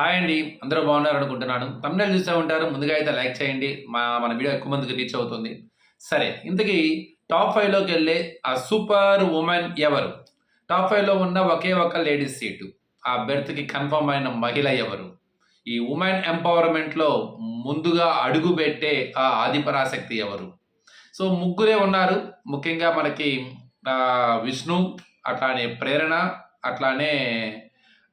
Hi అండి. అందరూ బాగున్నారు అనుకుంటున్నాను. తమిళ చూస్తూ ఉంటారు. ముందుగా అయితే లైక్ చేయండి. మా మన వీడియో ఎక్కువ మందికి రీచ్ అవుతుంది. సరే ఇంతకీ టాప్ ఫైవ్లోకి వెళ్ళే ఆ సూపర్ ఉమెన్ ఎవరు? టాప్ ఫైవ్లో ఉన్న ఒకే ఒక లేడీస్ సీటు. ఆ బెర్త్కి కన్ఫర్మ్ అయిన మహిళ ఎవరు? ఈ ఉమెన్ ఎంపవర్మెంట్లో ముందుగా అడుగు పెట్టే ఆ ఆదిపరాశక్తి ఎవరు? సో ముగ్గురే ఉన్నారు. ముఖ్యంగా మనకి విష్ణు అట్లానే ప్రేరణ అట్లానే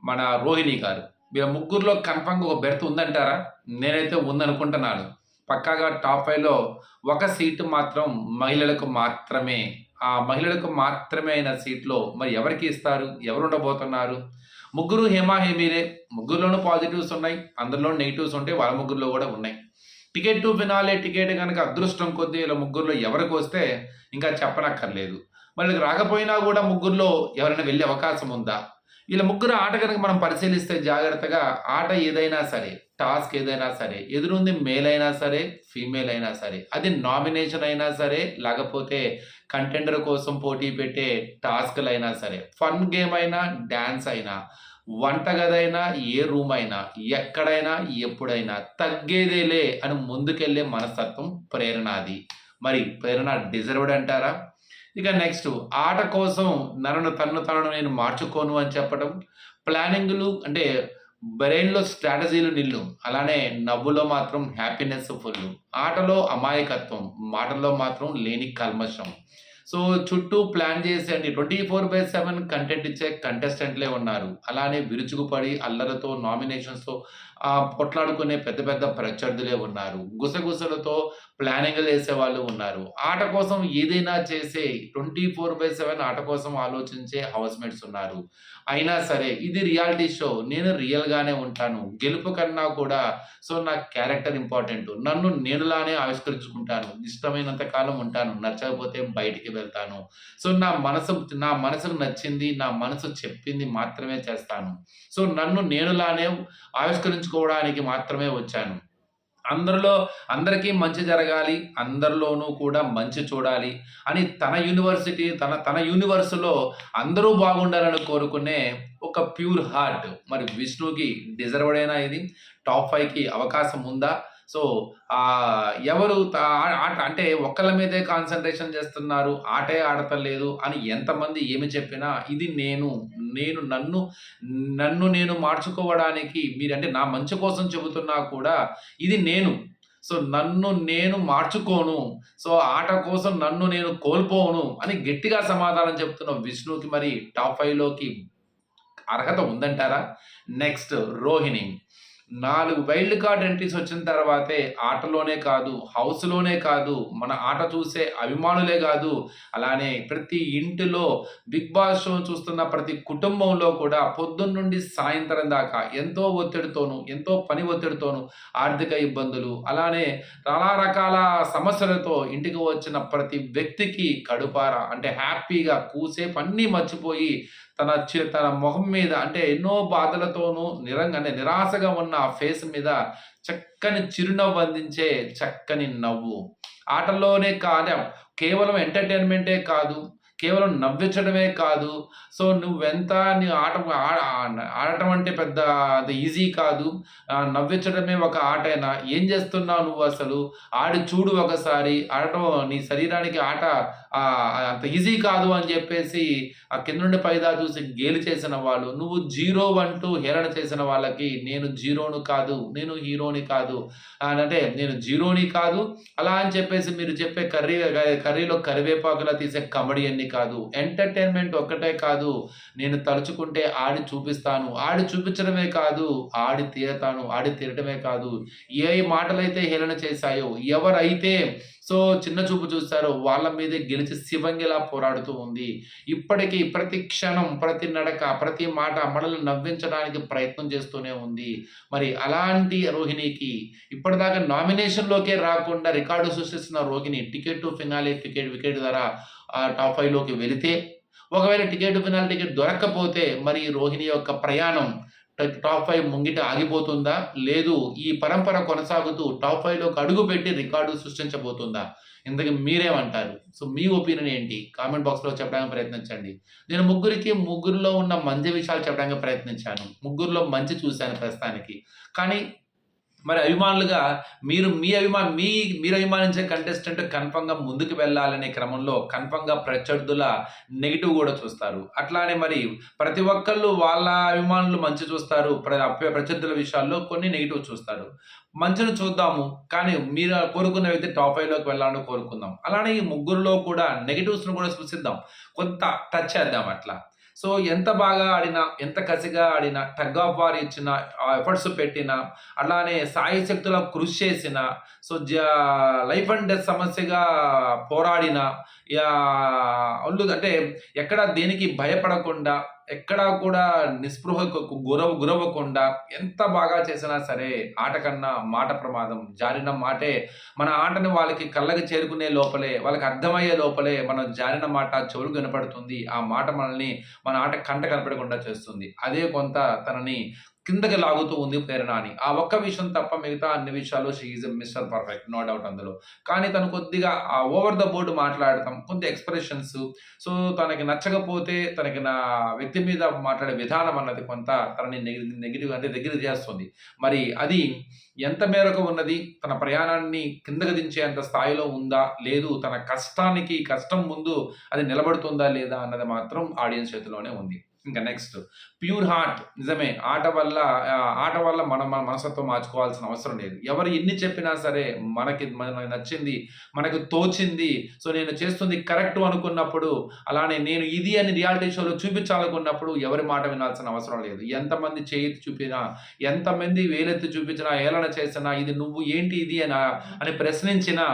మన రోహిణి గారు. వీళ్ళ ముగ్గురులో కన్ఫర్మ్గా ఒక బెర్త్ ఉందంటారా? నేనైతే ఉందనుకుంటున్నాను. పక్కాగా టాప్ ఫైవ్లో ఒక సీటు మాత్రం మహిళలకు మాత్రమే. ఆ మహిళలకు మాత్రమే అయిన సీట్లో మరి ఎవరికి ఇస్తారు? ఎవరు ఉండబోతున్నారు? ముగ్గురు హేమాహేమీలే ముగ్గురులోనూ పాజిటివ్స్ ఉన్నాయి. అందులో నెగిటివ్స్ ఉంటాయి వాళ్ళ ముగ్గురులో కూడా ఉన్నాయి. టికెట్ టు ఫినాలే టికెట్ కనుక అదృష్టం కొద్దీ ఇలా ముగ్గురులో ఎవరికి వస్తే ఇంకా చెప్పనక్కర్లేదు. వాళ్ళకి రాకపోయినా కూడా ముగ్గురులో ఎవరైనా వెళ్ళే అవకాశం ఉందా? వీళ్ళ ముగ్గురు ఆట కనుక మనం పరిశీలిస్తే జాగ్రత్తగా ఆట ఏదైనా సరే టాస్క్ ఏదైనా సరే ఎదురుంది మేల్ అయినా సరే ఫీమేల్ అయినా సరే అది నామినేషన్ అయినా సరే లేకపోతే కంటెండర్ కోసం పోటీ పెట్టే టాస్క్లు అయినా సరే ఫన్ గేమ్ అయినా డ్యాన్స్ అయినా వంటగదైనా ఏ రూమ్ అయినా ఎక్కడైనా ఎప్పుడైనా తగ్గేదేలే అని ముందుకెళ్ళే మనస్తత్వం ప్రేరణది. మరి ప్రేరణ డిజర్వ్డ్ అంటారా? ఇక నెక్స్ట్ ఆట కోసం నరను తన్ను తనను నేను మార్చుకోను అని చెప్పడం. ప్లానింగ్లు అంటే బ్రెయిన్లో స్ట్రాటజీలు నిల్లు. అలానే నవ్వులో మాత్రం హ్యాపీనెస్ ఫుల్. ఆటలో అమాయకత్వం. మాటల్లో మాత్రం లేని కల్మషం. సో చుట్టూ ప్లాన్ చేసేయండి. Twenty four by seven content ఇచ్చే కంటెస్టెంట్లే ఉన్నారు. అలానే విరుచుకుపడి అల్లరతో నామినేషన్స్తో పొట్లాడుకునే పెద్ద పెద్ద ప్రత్యర్థులే ఉన్నారు. గుసగుసలతో ప్లానింగ్లు వేసే వాళ్ళు ఉన్నారు. ఆట కోసం ఏదైనా చేసే ట్వంటీ ఫోర్ బై సెవెన్ ఆట కోసం ఆలోచించే హౌస్మేట్స్ ఉన్నారు. అయినా సరే ఇది రియాలిటీ షో. నేను రియల్గానే ఉంటాను. గెలుపు కన్నా కూడా సో నా క్యారెక్టర్ ఇంపార్టెంట్. నన్ను నేనులానే ఆవిష్కరించుకుంటాను. ఇష్టమైనంత కాలం ఉంటాను. నచ్చకపోతే బయటికి వెళ్తాను. సో నా మనసు నా మనసుకు నచ్చింది నా మనసు చెప్పింది మాత్రమే చేస్తాను. సో నన్ను నేనులానే ఆవిష్కరించు ఆవిష్కరించుకోవడానికి మాత్రమే వచ్చాను. అందరిలో అందరికీ మంచి జరగాలి అందరిలోనూ కూడా మంచి చూడాలి అని తన యూనివర్సిటీ తన తన యూనివర్స్లో అందరూ బాగుండాలని కోరుకునే ఒక ప్యూర్ హార్ట్. మరి విష్ణుకి డిజర్వ్డ్ అయినా ఇది టాప్ ఫైవ్కి అవకాశం ఉందా? సో ఎవరు ఆట అంటే ఒక్కళ్ళ మీదే కాన్సన్ట్రేషన్ చేస్తున్నారు ఆటే ఆడతలేదు అని ఎంతమంది ఏమి చెప్పినా ఇది నేను నేను నన్ను నన్ను నేను మార్చుకోవడానికి మీరంటే నా మంచి కోసం చెబుతున్నా కూడా ఇది నేను. సో నన్ను నేను మార్చుకోను. సో ఆట కోసం నన్ను నేను కోల్పోను అని గట్టిగా సమాధానం చెప్తున్న విష్ణుకి మరి టాప్ ఫైవ్లోకి అర్హత ఉందంటారా? నెక్స్ట్ రోహిణి. నాలుగు వైల్డ్ కార్డ్ ఎంట్రీస్ వచ్చిన తర్వాతే ఆటలోనే కాదు హౌస్లోనే కాదు మన ఆట చూసే అభిమానులే కాదు అలానే ప్రతి ఇంటిలో బిగ్ బాస్ షో చూస్తున్న ప్రతి కుటుంబంలో కూడా పొద్దున్న నుండి సాయంత్రం దాకా ఎంతో ఒత్తిడితోనూ ఎంతో పని ఒత్తిడితోనూ ఆర్థిక ఇబ్బందులు అలానే చాలా రకాల సమస్యలతో ఇంటికి వచ్చిన ప్రతి వ్యక్తికి కడుపార అంటే హ్యాపీగా కూసేపు అన్నీ మర్చిపోయి తన చి తన మొహం మీద అంటే ఎన్నో బాధలతోనూ నిరంగానే నిరాశగా ఉన్న ఆ ఫేస్ మీద చక్కని చిరునవ్వు అందించే చక్కని నవ్వు. ఆటల్లోనే కాదు కేవలం ఎంటర్టైన్మెంటే కాదు కేవలం నవ్వించడమే కాదు. సో నువ్వెంత నీ ఆట ఆడటం అంటే పెద్ద అది ఈజీ కాదు. నవ్వించడమే ఒక ఆటైనా. ఏం చేస్తున్నావు నువ్వు అసలు? ఆడి చూడు ఒకసారి. ఆడటం నీ శరీరానికి ఆట అంత ఈజీ కాదు అని చెప్పేసి ఆ కింద నుండి పైదా చూసి గేలి చేసిన వాళ్ళు నువ్వు జీరో అంటూ హేళన చేసిన వాళ్ళకి నేను జీరోను కాదు నేను హీరోని కాదు అని అంటే నేను జీరోని కాదు అలా అని చెప్పేసి మీరు చెప్పే కర్రీ కర్రీలో కరివేపాకులా తీసే కమెడియన్ని కాదు. ఎంటర్టైన్మెంట్ ఒక్కటే కాదు. నేను తలుచుకుంటే ఆడి చూపిస్తాను. ఆడి చూపించడమే కాదు ఆడి తీరతాను ఆడి తీరటమే కాదు. ఏ మాటలైతే హేళన చేశాయో ఎవరైతే సో చిన్న చూపు చూస్తారు వాళ్ళ మీదే గెలిచి శివంగిలా పోరాడుతూ ఉంది. ఇప్పటికీ ప్రతి క్షణం ప్రతి నడక ప్రతి మాట మనల్ని నవ్వించడానికి ప్రయత్నం చేస్తూనే ఉంది. మరి అలాంటి రోహిణికి ఇప్పటిదాకా నామినేషన్లోకే రాకుండా record సృష్టిస్తున్న Rohini ticket to finale ticket wicket ద్వారా ఆ టాప్ ఫైవ్లోకి వెళితే ఒకవేళ టికెట్ ఫినాల్ టికెట్ దొరక్కపోతే మరి రోహిణి యొక్క ప్రయాణం టాప్ ఫైవ్ ముంగిట ఆగిపోతుందా? లేదు. ఈ పరంపర కొనసాగుతూ టాప్ ఫైవ్లోకి అడుగు పెట్టి రికార్డు సృష్టించబోతుందా? ఇంతకు మీరేమంటారు? సో మీ ఒపీనియన్ ఏంటి? కామెంట్ బాక్స్లో చెప్పడానికి ప్రయత్నించండి. నేను ముగ్గురికి ముగ్గురులో ఉన్న మంచి విషయాలు చెప్పడానికి ప్రయత్నించాను. ముగ్గురులో మంచి చూశాను ప్రస్తుతానికి. కానీ మరి అభిమానులుగా మీరు మీ అభిమా మీ మీరు అభిమానించే కంటెస్టెంట్ కన్ఫర్మ్గా ముందుకు వెళ్ళాలనే క్రమంలో కన్ఫర్మ్గా ప్రత్యర్థుల నెగిటివ్ కూడా చూస్తారు. అట్లానే మరి ప్రతి ఒక్కళ్ళు వాళ్ళ అభిమానులు మంచి చూస్తారు. ప్ర ప్రత్యర్థుల విషయాల్లో కొన్ని నెగిటివ్ చూస్తారు. మంచిని చూద్దాము కానీ మీరు కోరుకున్న వ్యక్తి టాప్ ఫైవ్లోకి వెళ్ళాలని కోరుకుందాం. అలానే ఈ ముగ్గురులో కూడా నెగిటివ్స్ను కూడా చూసిద్దాం కొంత టచ్ చేద్దాం అట్లా. సో ఎంత బాగా ఆడినా ఎంత కసిగా ఆడినా టగ్ ఆఫ్ వార్ ఇచ్చిన ఎఫర్ట్స్ పెట్టినా అలానే సాయి శక్తుల కృషి చేసిన సో జ లైఫ్ అండ్ డెత్ సమస్యగా పోరాడిన ఒళ్ళు అంటే ఎక్కడ దేనికి భయపడకుండా ఎక్కడా కూడా నిస్పృహకు గురవ గురవకుండా ఎంత బాగా చేసినా సరే ఆట కన్నా మాట ప్రమాదం. జారిన మాటే మన ఆటని వాళ్ళకి కళ్ళకి చేరుకునే లోపలే వాళ్ళకి అర్థమయ్యే లోపలే మనం జారిన మాట చెవులు వినపడుతుంది. ఆ మాట మనల్ని మన ఆట కంట కనపడకుండా చేస్తుంది. అదే కొంత తనని కిందకి లాగుతూ ఉంది ప్రేరణ అని ఆ ఒక్క విషయం తప్ప మిగతా అన్ని విషయాలు షీఈ్ మిస్టర్ పర్ఫెక్ట్ నో డౌట్ అందులో. కానీ తను కొద్దిగా ఆ ఓవర్ ద బోర్డు మాట్లాడటం కొద్ది ఎక్స్ప్రెషన్స్ సో తనకి నచ్చకపోతే తనకి నా వ్యక్తి మీద మాట్లాడే విధానం అన్నది కొంత తనని నెగిటివ్ అంటే దగ్గర చేస్తుంది. మరి అది ఎంత మేరకు ఉన్నది? తన ప్రయాణాన్ని కిందకి దించేంత స్థాయిలో ఉందా? లేదు తన కష్టానికి కష్టం ముందు అది నిలబడుతుందా లేదా అన్నది మాత్రం ఆడియన్స్ చేతిలోనే ఉంది. ఇంకా నెక్స్ట్ ప్యూర్ హార్ట్ నిజమే. ఆట వల్ల ఆట వల్ల మనం మన మనసత్వం మార్చుకోవాల్సిన అవసరం లేదు. ఎవరు ఎన్ని చెప్పినా సరే మనకి మనకి నచ్చింది మనకు తోచింది సో నేను చేస్తుంది కరెక్ట్ అనుకున్నప్పుడు అలానే నేను ఇది అని రియాలిటీ షోలో చూపించాలనుకున్నప్పుడు ఎవరి మాట వినాల్సిన అవసరం లేదు. ఎంతమంది చేతి చూపినా ఎంతమంది వేలెత్తి చూపించినా ఏలన చేసినా ఇది నువ్వు ఏంటి ఇది అని అని ప్రశ్నించినా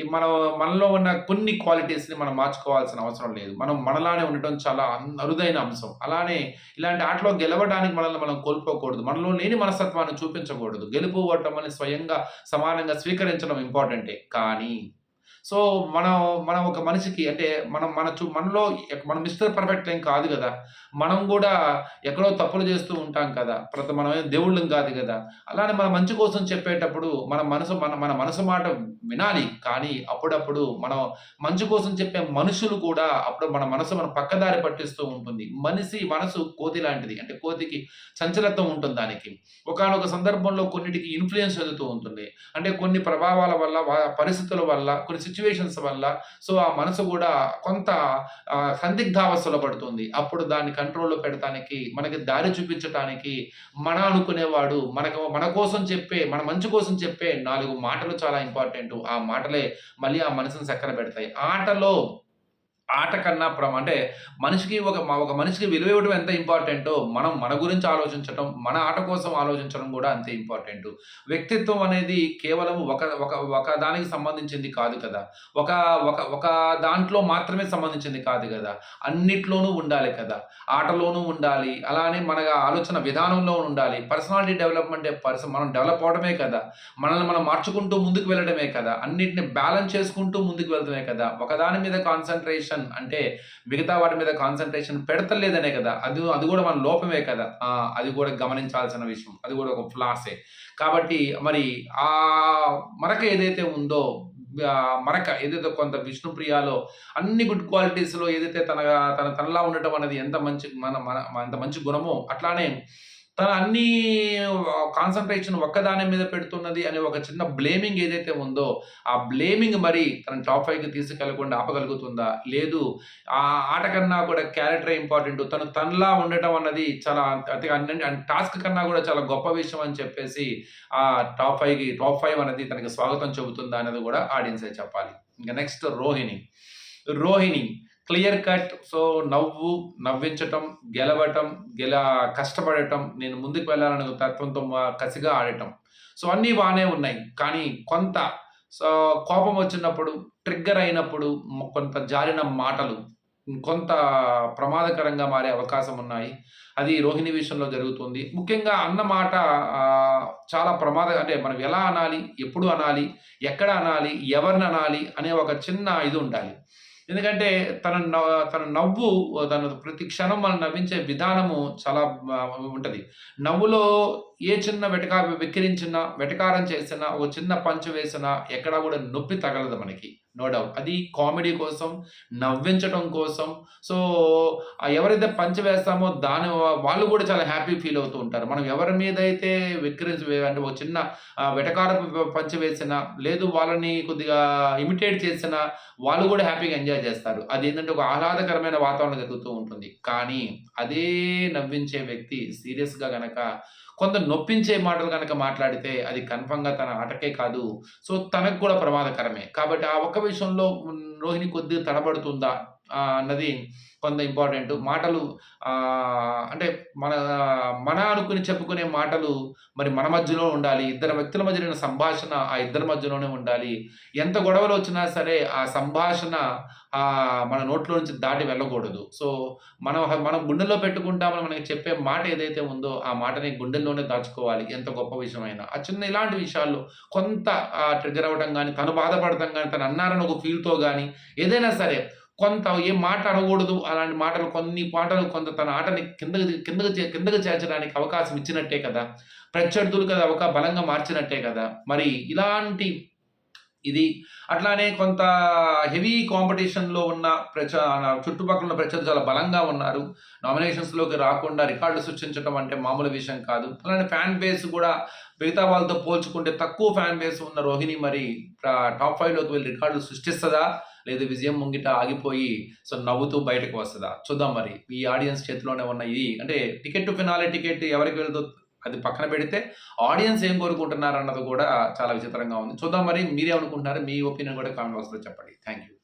మనం మనలో ఉన్న కొన్ని క్వాలిటీస్ని మనం మార్చుకోవాల్సిన అవసరం లేదు. మనం మనలానే ఉండటం చాలా అరుదైన అంశం. అలానే ఇలాంటి ఆటలో గెలవడానికి మనల్ని మనం కోల్పోకూడదు. మనలో లేని మనస్తత్వాన్ని చూపించకూడదు. గెలుపు ఓటం అని స్వయంగా సమానంగా స్వీకరించడం ఇంపార్టెంటే కానీ సో మనం మనం ఒక మనిషికి అంటే మనం మన చూ మనలో మనం మిస్టర్ పర్ఫెక్ట్ ఏం కాదు కదా. మనం కూడా ఎక్కడో తప్పులు చేస్తూ ఉంటాం కదా. ప్రతి మనం దేవుళ్ళం కాదు కదా. అలానే మన మంచి కోసం చెప్పేటప్పుడు మన మనసు మన మన మనసు మాట వినాలి. కానీ అప్పుడప్పుడు మనం మంచి కోసం చెప్పే మనుషులు కూడా అప్పుడు మన మనసు మన పక్కదారి పట్టిస్తూ ఉంటుంది. మనిషి మనసు కోతి లాంటిది. అంటే కోతికి చంచలత్వం ఉంటుంది దానికి. ఒకానొక సందర్భంలో కొన్నిటికి ఇన్ఫ్లుయెన్స్ చెందుతూ ఉంటుంది. అంటే కొన్ని ప్రభావాల వల్ల వా- పరిస్థితుల వల్ల కొన్ని సిచ్యువేషన్స్ వల్ల సో ఆ మనసు కూడా కొంత సందిగ్ధావస్థలో పడుతుంది. అప్పుడు దాన్ని కంట్రోల్లో పెడటానికి మనకి దారి చూపించటానికి మన అనుకునేవాడు మనకు మన కోసం చెప్పే మన మంచి కోసం చెప్పే నాలుగు మాటలు చాలా ఇంపార్టెంట్ ఆ మాటలే మళ్ళీ ఆ మనసుని చక్కర పెడతాయి. ఆటలో ఆట కన్నా ప్రమ అంటే మనిషికి ఒక ఒక మనిషికి విలువ ఇవ్వడం ఎంత ఇంపార్టెంటో మనం మన గురించి ఆలోచించడం మన ఆట కోసం ఆలోచించడం కూడా అంతే ఇంపార్టెంట్. వ్యక్తిత్వం అనేది కేవలం ఒక ఒక ఒక దానికి సంబంధించింది కాదు కదా. ఒక ఒక ఒక దాంట్లో మాత్రమే సంబంధించింది కాదు కదా. అన్నిట్లోనూ ఉండాలి కదా. ఆటలోనూ ఉండాలి. అలానే మన ఆలోచన విధానంలో ఉండాలి. పర్సనాలిటీ డెవలప్మెంట్ పర్సన్ మనం డెవలప్ అవడమే కదా. మనల్ని మనం మార్చుకుంటూ ముందుకు వెళ్ళడమే కదా. అన్నిటిని బ్యాలెన్స్ చేసుకుంటూ ముందుకు వెళ్తమే కదా. ఒకదాని మీద కాన్సన్ట్రేషన్ అంటే మిగతా వాటి మీద కాన్సన్ట్రేషన్ పెడతలేదనే కదా. అది అది కూడా మన లోపమే కదా. అది కూడా గమనించాల్సిన విషయం. అది కూడా ఒక ఫ్లాసే కాబట్టి మరి ఆ మరక ఏదైతే ఉందో మరక ఏదైతే కొంత విష్ణుప్రియాలో అన్ని గుడ్ క్వాలిటీస్లో ఏదైతే తన తన తనలా ఉండటం అనేది ఎంత మంచి మన మన ఎంత మంచి గుణమో అట్లానే తన అన్ని కాన్సన్ట్రేషన్ ఒక్కదాని మీద పెడుతున్నది అనే ఒక చిన్న బ్లేమింగ్ ఏదైతే ఉందో ఆ బ్లేమింగ్ మరి తన టాప్ ఫైవ్కి తీసుకెళ్ళకుండా ఆపగలుగుతుందా? లేదు. ఆ ఆట కన్నా కూడా క్యారెక్టర్ ఇంపార్టెంట్ తను తనలా ఉండటం అన్నది చాలా అంటే టాస్క్ కన్నా కూడా చాలా గొప్ప విషయం అని చెప్పేసి ఆ టాప్ ఫైవ్కి టాప్ ఫైవ్ అనేది తనకి స్వాగతం చెబుతుందా అనేది కూడా ఆడియన్సే చెప్పాలి. ఇంకా next Rohini. Rohini. Clear cut. So నవ్వు నవ్వించటం గెలవటం గెల కష్టపడటం నేను ముందుకు వెళ్ళాలనే తత్వంతో కసిగా ఆడటం. సో అన్నీ బాగానే ఉన్నాయి. కానీ కొంత సో కోపం వచ్చినప్పుడు ట్రిగ్గర్ అయినప్పుడు కొంత జారిన మాటలు కొంత ప్రమాదకరంగా మారే అవకాశం ఉన్నాయి. అది రోహిణి విషయంలో జరుగుతుంది. ముఖ్యంగా అన్న మాట చాలా ప్రమాద అంటే మనం ఎలా అనాలి ఎప్పుడు అనాలి ఎక్కడ అనాలి ఎవరిని అనాలి అనే ఒక చిన్న ఇది ఉండాలి. ఎందుకంటే తన తన నవ్వు తన ప్రతి క్షణం మనం నవ్వించే విధానము చాలా ఉంటుంది. నవ్వులో ఏ చిన్న వెటకా వెక్కిరించినా వెటకారం చేసినా ఒక చిన్న పంచు వేసినా ఎక్కడా కూడా నొప్పి తగలదు మనకి. నో డౌట్ అది కామెడీ కోసం నవ్వించడం కోసం. సో ఎవరైతే పంచ వేస్తామో దాని వాళ్ళు కూడా చాలా హ్యాపీ ఫీల్ అవుతూ ఉంటారు. మనం ఎవరి మీద అయితే వెక్కిరించి అంటే ఒక చిన్న వెటకారపు పంచ వేసినా లేదు వాళ్ళని కొద్దిగా ఇమిటేట్ చేసినా వాళ్ళు కూడా హ్యాపీగా ఎంజాయ్ చేస్తారు. అది ఏంటంటే ఒక ఆహ్లాదకరమైన వాతావరణం జరుగుతూ ఉంటుంది. కానీ అదే నవ్వించే వ్యక్తి సీరియస్గా గనక కొంత నొప్పించే మాటలు కనుక మాట్లాడితే అది కన్ఫర్మ్గా తన ఆటకే కాదు. సో తనకు కూడా ప్రమాదకరమే. కాబట్టి ఆ ఒక్క విషయంలో రోహిణి కొద్దిగా తడబడుతుందా? అన్నది కొంత ఇంపార్టెంట్ మాటలు అంటే మన మన అనుకుని చెప్పుకునే మాటలు మరి మన మధ్యలో ఉండాలి. ఇద్దరు వ్యక్తుల మధ్యన సంభాషణ ఆ ఇద్దరి మధ్యలోనే ఉండాలి. ఎంత గొడవలు వచ్చినా సరే ఆ సంభాషణ ఆ, మన నోట్లో నుంచి దాటి వెళ్ళకూడదు. సో మనం మనం గుండెల్లో పెట్టుకుంటామని మనకి చెప్పే మాట ఏదైతే ఉందో ఆ మాటని గుండెల్లోనే దాచుకోవాలి. ఎంత గొప్ప విషయమైనా. ఆ చిన్న ఇలాంటి విషయాల్లో కొంత ట్రిగర్ అవ్వడం కానీ తను బాధపడటం కానీ తను అన్నారని ఒక ఫీల్తో కానీ ఏదైనా సరే కొంత ఏ మాట అనకూడదు అలాంటి మాటలు కొన్ని మాటలు కొంత తన ఆటని కిందకి కిందకి చే- కిందకి చేర్చడానికి అవకాశం ఇచ్చినట్టే కదా. ప్రత్యర్థులు కదా ఒక బలంగా మార్చినట్టే కదా. మరి ఇలాంటి ఇది అట్లానే కొంత హెవీ కాంపిటీషన్లో ఉన్న ప్రచ చుట్టుపక్కల ఉన్న ప్రత్యర్థులు చాలా బలంగా ఉన్నారు. నామినేషన్స్లోకి రాకుండా రికార్డు సృష్టించడం అంటే మామూలు విషయం కాదు. అలానే ఫ్యాన్ బేస్ కూడా మిగతా వాళ్ళతో పోల్చుకుంటే తక్కువ ఫ్యాన్ బేస్ ఉన్న రోహిణి మరి టాప్ ఫైవ్లోకి వెళ్ళి రికార్డులు సృష్టిస్తుందా? లేదు విజయం ముంగిట ఆగిపోయి సో నవ్వుతూ బయటకు వస్తుందా? చూద్దాం మరి. ఈ ఆడియన్స్ చేతిలోనే ఉన్న ఇది. అంటే టికెట్ టు ఫినాలే టికెట్ ఎవరికి వెళ్తుందో అది పక్కన పెడితే ఆడియన్స్ ఏం కోరుకుంటున్నారు అన్నది కూడా చాలా విచిత్రంగా ఉంది. చూద్దాం మరి మీరేమనుకుంటున్నారు? మీ ఒపీనియన్ కూడా కామెంట్ బాక్స్లో చెప్పండి. Thank you